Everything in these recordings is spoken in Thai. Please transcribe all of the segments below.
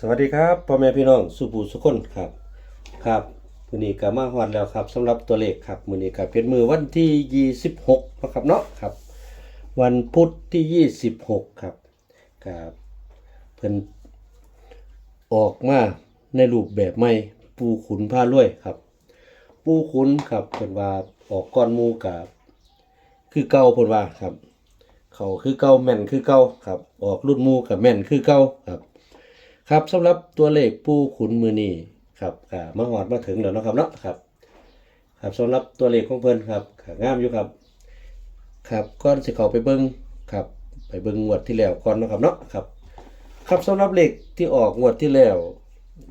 สวัสดีครับพ่อแม่พี่น้องสุภูสุคนครับครับมื้อนี้ก็มาฮอดแล้วครับสำหรับตัวเลขครับมื้อนี้ก็เป็นมือวันที่ 26นะครับเนาะครับ วันพุธที่ 26 ครับครับเพิ่นออกมาในรูปแบบใหม่ปูขุนผ้ารวยครับ ปูขุนครับเพิ่นว่าออกก้อนมูกับคือเก่าเพิ่นว่าครับ เขาคือเก่าแม่นคือเก่าครับ ออกรุ่นมูกับแม่นคือเก่าครับ ครับสำหรับตัวเลขผู้ขุนมือนีครับก็มาหอดมาถึงแล้วนะครับเนาะครับ ครับสำหรับตัวเลขของเพิ่นครับงามอยู่ครับ ครับก่อนสิเข้าไปเบิ่งครับ ไปเบิ่งงวดที่แล้วก่อนเนาะครับเนาะครับ ครับสำหรับเลขที่ออกงวดที่แล้ว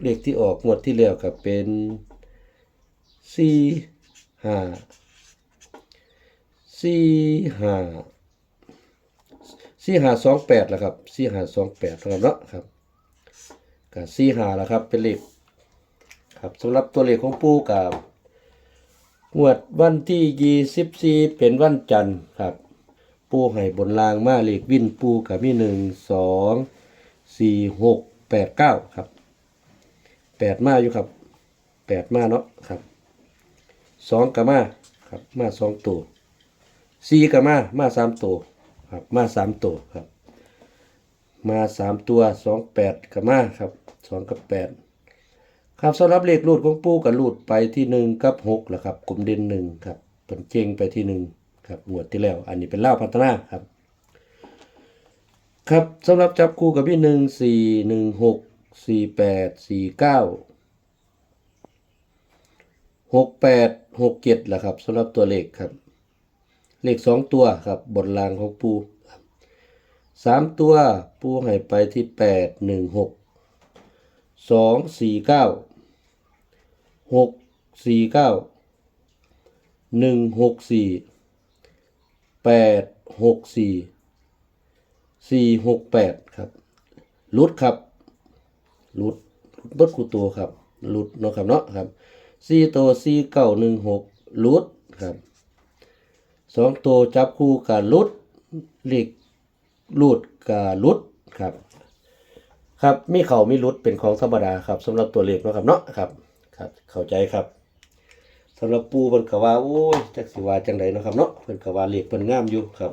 เลขที่ออกงวดที่แล้วก็เป็นสี่ห้าสี่ห้าสี่ห้าสองแปดแล้วครับสี่ห้าสองแปดครับเนาะครับ ก็สี่หาแล้วครับ เป็นเลขครับสำหรับตัวเลขของปูกับงวดวันที่ยี่สิบสี่เป็นวันจันทร์ครับ ปูให้บนรางมาเลขวินปูกับมีหนึ่งสองสี่หกแปดเก้าครับแปดมาอยู่ครับแปดมาเนาะครับสองกับมาครับมาสองตัวสี่กับมามาสามตัวครับมาสามตัวครับ มาสามตัวสองแปดกับมาครับ สองกับแปดครับสำหรับเลขรูดของปูกับรูดไปที่หนึ่งกับหกแหละครับกลุ่มเด่นหนึ่งครับเป็นเจงไปที่หนึ่งครับงวดที่แล้ว อันนี้เป็นเล่าพัฒนาครับ ครับสำหรับจับคู่กับพี่หนึ่งสี่หนึ่งหกสี่แปดสี่เก้าหกแปดหกเจ็ดแหละครับสำหรับตัวเลขครับ เลขสองตัวครับบนรางของปูสามตัวปูให้ไปที่แปดหนึ่งหก สองสี่เก้าหกสี่เก้าหนึ่งหกสี่แปดหกสี่สี่หกแปดครับลุดครับลุดลุดบดคูตัวครับลุดเนาะครับเนาะครับสี่ตัวสี่เก้าหนึ่งหกลุดครับสองตัวจับคู่กับลุดเลขรูดกับลุดครับ ครับมีเขามีลุดเป็นของธรรมดาครับสำหรับตัวเลขเนาะครับเนาะครับครับ เข้าใจครับสำหรับปูเพิ่นก็ว่าโอ้ยจักสิว่าจังไดเนาะครับเนาะเพิ่นก็ว่าเลขเพิ่นงามอยู่ครับ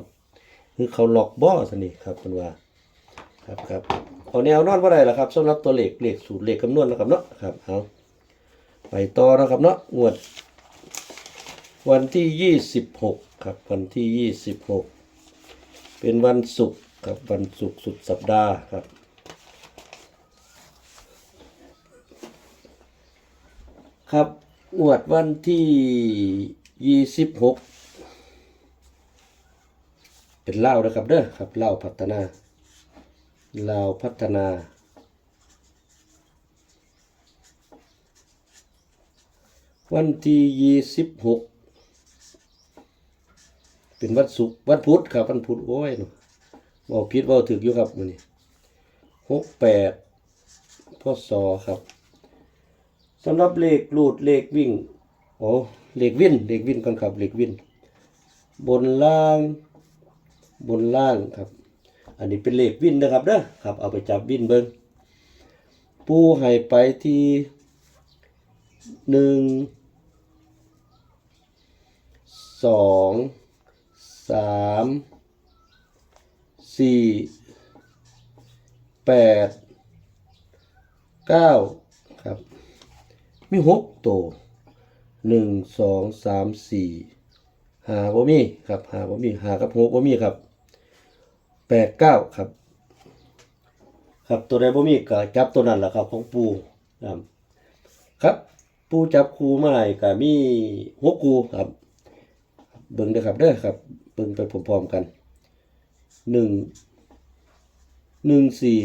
คือเขาหลอกบ่ซะนี่ครับเพิ่นว่าครับครับเอาแนวนอนบ่ได้ล่ะครับสำหรับตัวเลขเลขสูตรเลขคำนวณนะครับเนาะครับเอาไปต่อนะครับเนาะงวด วันที่ 26 ครับ วันที่ 26 เป็นวันศุกร์ครับวันศุกร์สุดสัปดาห์ครับ ครับงวดวันที่ยี่สิบหกเป็นเล่านะครับเด้อครับเล่าพัฒนาเล่าพัฒนาวันที่ยี่สิบหกเป็นวันศุกร์วันพุธครับวันพุธโอ้ยเนาะเว่าพิษว่าถึกอยู่ครับมื้อนี้หกแปดพศครับ สำหรับเลขรูดเลขวิ่งโอ้เลขวิ่นเลขวิ่นก่อนครับเลขวิ่นบนล่าง บนล่างครับ อันนี้เป็นเลขวิ่นนะครับเด้อครับ เอาไปจับวิ่นเบิ้งปูให้ไปที่หนึ่งสองสามสี่แปดเก้าครับ มีหกตัวหนึ่งสองสามสี่หาบ่มีครับหาบ่มีหากับหกบ่มีครับแปดเก้าครับ ครับตัวใดบ่มีก็จับตัวนั้นแหละครับของปูครับครับปูจับคูมาให้ก็มีหกคูครับ เบิ่งเด้อครับเด้อครับ เบิ่งไปพร้อมๆกันหนึ่งหนึ่งสี่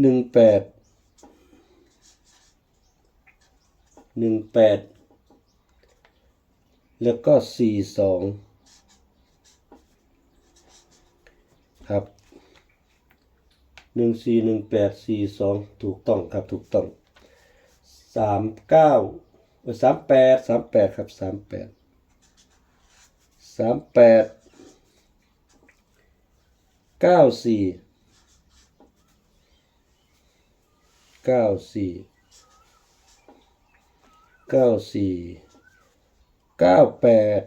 หนึ่งแปด หนึ่งแปดแล้วก็สี่สองครับหนึ่งสี่หนึ่งแปดสี่สองถูกต้องครับถูกต้องสามเก้าสามแปดสามแปดครับสามแปดสามแปดเก้าสี่เก้าสี่ เก้าสี่เก้าแปด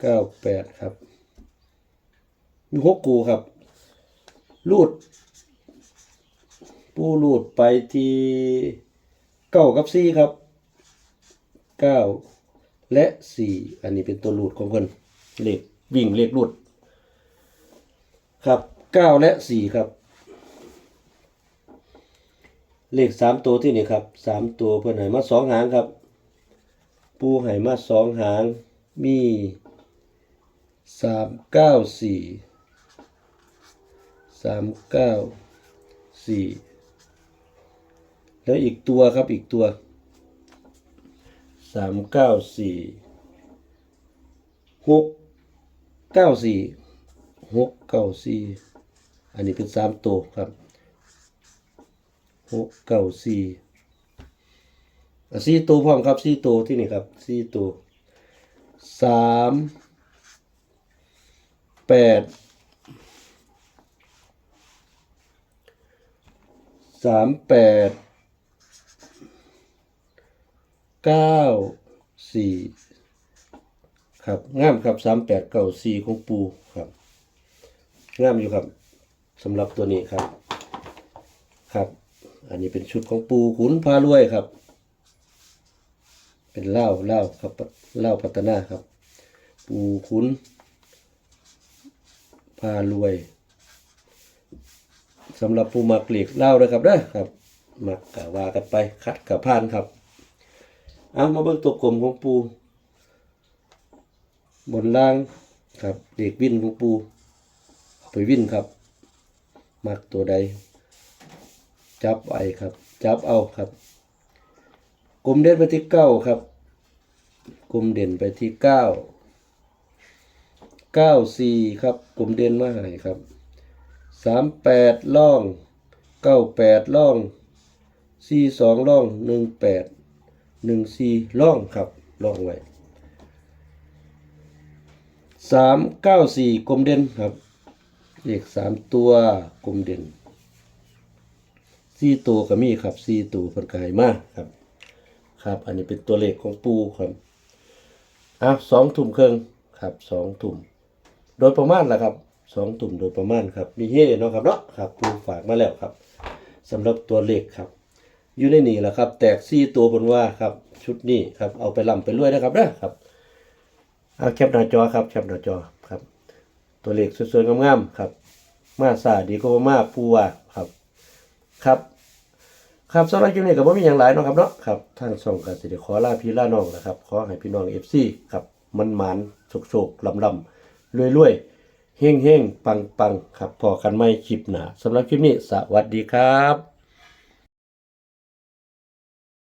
เก้าแปดครับมีหกกูครับ รูด ปูรูดไปที่เก้ากับสี่ครับเก้าและสี่อันนี้เป็นตัวรูดของเพิ่นเลขวิ่งเลขรูด ครับเก้าและสี่ครับ เลขสามตัวที่นี่ครับสามตัวเพิ่นให้มาสองหางครับ ปูให้มาสองหาง มีสามเก้าสี่สามเก้าสี่แล้วอีกตัวครับอีกตัวสามเก้าสี่หกเก้าสี่หกเก้าสี่อันนี้เป็นสามตัวครับ หกเก้าสี่สี่ตัวพร้อมครับสี่ตัวที่นี่ครับสี่ตัวสามแปดสามแปดเก้าสี่ครับงามครับสามแปดเก้าสี่ของปูครับงามอยู่ครับสำหรับตัวนี้ครับครับ อันนี้เป็นชุดของปูขุนพารวยครับ เป็นเหล้าเหล้าครับเหล้าพัฒนาครับ ปูขุนพารวยสำหรับปูมักเหล็กเหล้าเลยครับเด้ครับมักกะว่ากันไปคัดกับพานครับเอามาเบิ่งตัวกลมของปู บนล่างครับเด็กวิ่นของปูเอาไปวิ่นครับ มักตัวใด จับไว้ครับ จับเอาครับ กลุ่มเด่นไปที่เก้าครับ กลุ่มเด่นไปที่เก้าเก้าสี่ครับ กลุ่มเด่นมาให้ครับสามแปดล่องเก้าแปดล่องสี่สองล่องหนึ่งแปดหนึ่งสี่ล่องครับล่องไว้สามเก้าสี่กลมเด่นครับเลขสามตัวกลมเด่น สี่ตัวก็มีครับสี่ตัวเพิ่นก็ให้มาครับ ครับ อันนี้เป็นตัวเลขของปูครับอะสองทุ่มครึ่งครับสองทุ่มโดยประมาณล่ะครับสองทุ่มโดยประมาณครับ มีเฮ่เนาะครับเนาะครับปูฝากมาแล้วครับสำหรับตัวเลขครับ อยู่ในนี่แหละครับ แตกสี่ตัวบนว่าครับ ชุดนี้ครับ เอาไปลำไปรวยนะครับนะครับเอาแคปหน้าจอครับแคปหน้าจอครับ ตัวเลขสวยๆงามๆครับ มาซาดีก็มาปูว่าครับ ครับ ครับสำหรับคลิปนี้ก็บ่มีอย่างหลายเนาะครับเนาะครับทางช่องก็สิได้ขอลาพี่ลาน้องนะครับขอให้พี่น้อง FC ครับมันหมานๆโชคๆลำๆรวยๆเฮงๆปังๆครับพอกันไหม่คลิปหน้าสำหรับคลิปนี้สวัสดีครับ